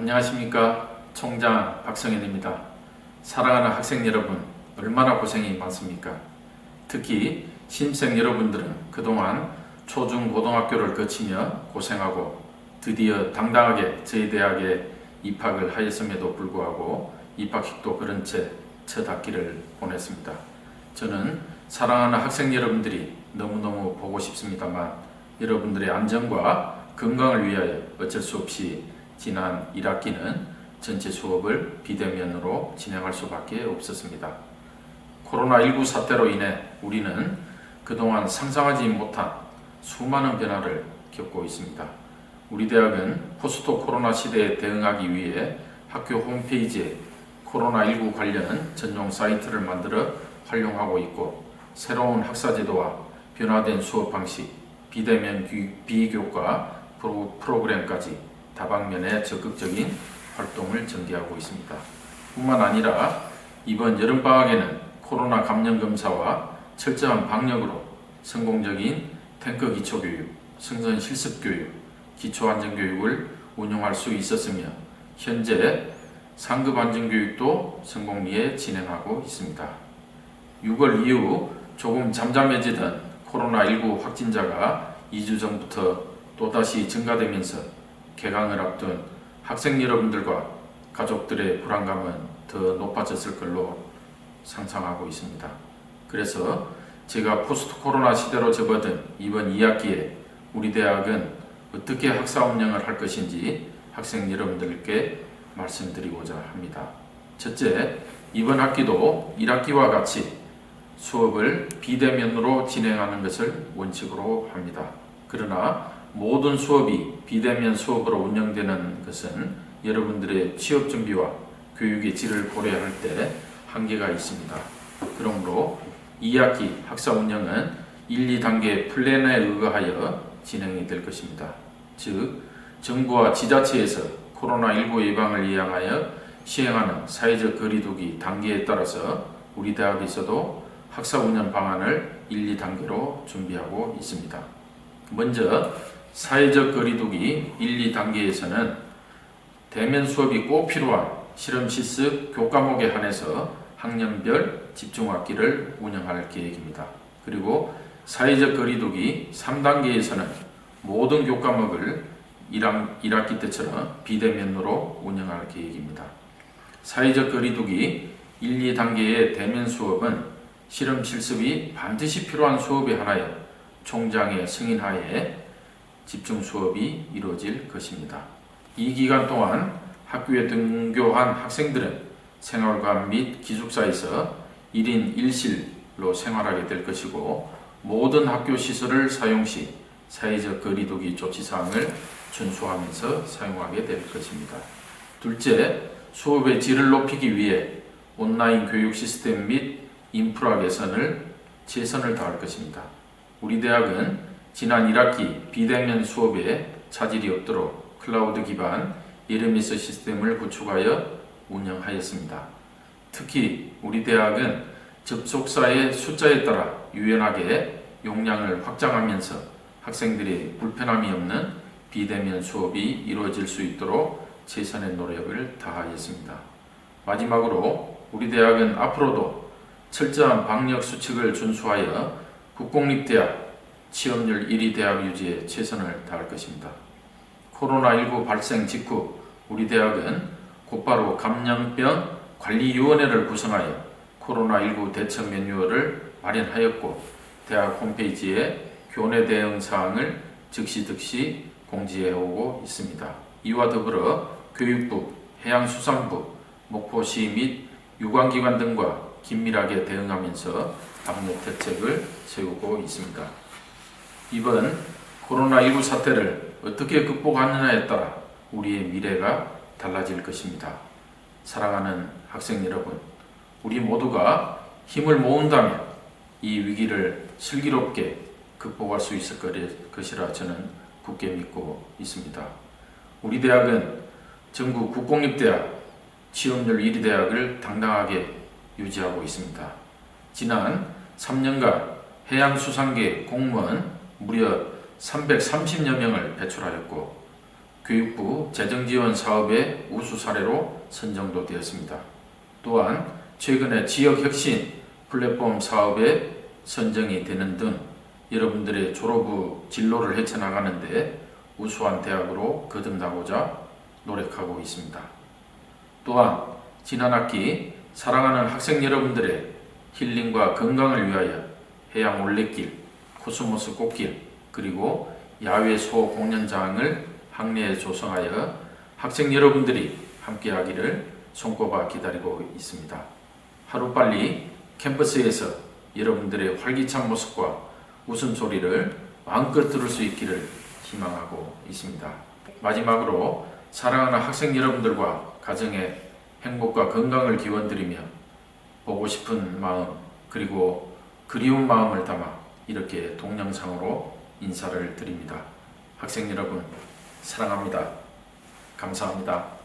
안녕하십니까 총장 박성현입니다. 사랑하는 학생 여러분 얼마나 고생이 많습니까? 특히 신입생 여러분들은 그동안 초중 고등학교를 거치며 고생하고 드디어 당당하게 저희 대학에 입학을 하였음에도 불구하고 입학식도 그런 채 첫 학기를 보냈습니다. 저는 사랑하는 학생 여러분들이 너무너무 보고 싶습니다만 여러분들의 안전과 건강을 위하여 어쩔 수 없이 지난 1학기는 전체 수업을 비대면으로 진행할 수밖에 없었습니다. 코로나19 사태로 인해 우리는 그동안 상상하지 못한 수많은 변화를 겪고 있습니다. 우리 대학은 포스트 코로나 시대에 대응하기 위해 학교 홈페이지에 코로나19 관련 전용 사이트를 만들어 활용하고 있고 새로운 학사 제도와 변화된 수업 방식, 비대면 비- 비교과 프로, 프로그램까지 다방면에 적극적인 활동을 전개하고 있습니다. 뿐만 아니라 이번 여름방학에는 코로나 감염 검사와 철저한 방역으로 성공적인 탱크 기초 교육, 승선 실습 교육, 기초 안전 교육을 운영할 수 있었으며 현재 상급 안전 교육도 성공리에 진행하고 있습니다. 6월 이후 조금 잠잠해지던 코로나19 확진자가 2주 전부터 또다시 증가되면서 개강을 앞둔 학생 여러분들과 가족들의 불안감은 더 높아졌을 걸로 상상하고 있습니다. 그래서 제가 포스트 코로나 시대로 접어든 이번 2학기에 우리 대학은 어떻게 학사 운영을 할 것인지 학생 여러분들께 말씀드리고자 합니다. 첫째, 이번 학기도 1학기와 같이 수업을 비대면으로 진행하는 것을 원칙으로 합니다. 그러나 모든 수업이 비대면 수업으로 운영되는 것은 여러분들의 취업 준비와 교육의 질을 고려할 때 한계가 있습니다. 그러므로 2학기 학사 운영은 1, 2단계 플랜에 의거하여 진행이 될 것입니다. 즉, 정부와 지자체에서 코로나19 예방을 이양하여 시행하는 사회적 거리두기 단계에 따라서 우리 대학에서도 학사 운영 방안을 1, 2단계로 준비하고 있습니다. 먼저 사회적 거리두기 1, 2단계에서는 대면 수업이 꼭 필요한 실험 실습 교과목에 한해서 학년별 집중학기를 운영할 계획입니다. 그리고 사회적 거리두기 3단계에서는 모든 교과목을 1학, 기 때처럼 비대면으로 운영할 계획입니다. 사회적 거리두기 1, 2단계의 대면 수업은 실험 실습이 반드시 필요한 수업에 한하여 총장의 승인하에 집중 수업이 이루어질 것입니다. 이 기간 동안 학교에 등교한 학생들은 생활관 및 기숙사에서 1인 1실로 생활하게 될 것이고 모든 학교 시설을 사용 시 사회적 거리두기 조치 사항을 준수하면서 사용하게 될 것입니다. 둘째, 수업의 질을 높이기 위해 온라인 교육 시스템 및 인프라 개선을 최선을 다할 것입니다. 우리 대학은 지난 1학기 비대면 수업에 차질이 없도록 클라우드 기반 LMS 시스템을 구축하여 운영하였습니다. 특히 우리 대학은 접속사의 숫자에 따라 유연하게 용량을 확장하면서 학생들이 불편함이 없는 비대면 수업이 이루어질 수 있도록 최선의 노력을 다하였습니다. 마지막으로 우리 대학은 앞으로도 철저한 방역 수칙을 준수하여 국공립대학 취업률 1위 대학 유지에 최선을 다할 것입니다. 코로나19 발생 직후 우리 대학은 곧바로 감염병 관리위원회를 구성하여 코로나19 대처 매뉴얼을 마련하였고 대학 홈페이지에 교내 대응 사항을 즉시 즉시 공지해 오고 있습니다. 이와 더불어 교육부, 해양수산부, 목포시 및 유관기관 등과 긴밀하게 대응하면서 방역 대책을 세우고 있습니다. 이번 코로나19 사태를 어떻게 극복하느냐에 따라 우리의 미래가 달라질 것입니다. 사랑하는 학생 여러분, 우리 모두가 힘을 모은다면 이 위기를 슬기롭게 극복할 수 있을 것이라 저는 굳게 믿고 있습니다. 우리 대학은 전국 국공립대학 취업률 1위 대학을 당당하게 유지하고 있습니다. 지난 3년간 해양수산계 공무원 무려 330여 명을 배출하였고 교육부 재정지원 사업의 우수 사례로 선정도 되었습니다. 또한 최근에 지역혁신 플랫폼 사업에 선정이 되는 등 여러분들의 졸업 후 진로를 헤쳐나가는 데 우수한 대학으로 거듭나고자 노력하고 있습니다. 또한 지난 학기 사랑하는 학생 여러분들의 힐링과 건강을 위하여 해양 올레길, 코스모스 꽃길, 그리고 야외 소 공연장을 학내에 조성하여 학생 여러분들이 함께하기를 손꼽아 기다리고 있습니다. 하루빨리 캠퍼스에서 여러분들의 활기찬 모습과 웃음소리를 마음껏 들을 수 있기를 희망하고 있습니다. 마지막으로 사랑하는 학생 여러분들과 가정의 행복과 건강을 기원드리며 보고 싶은 마음 그리고 그리운 마음을 담아 이렇게 동영상으로 인사를 드립니다. 학생 여러분 사랑합니다. 감사합니다.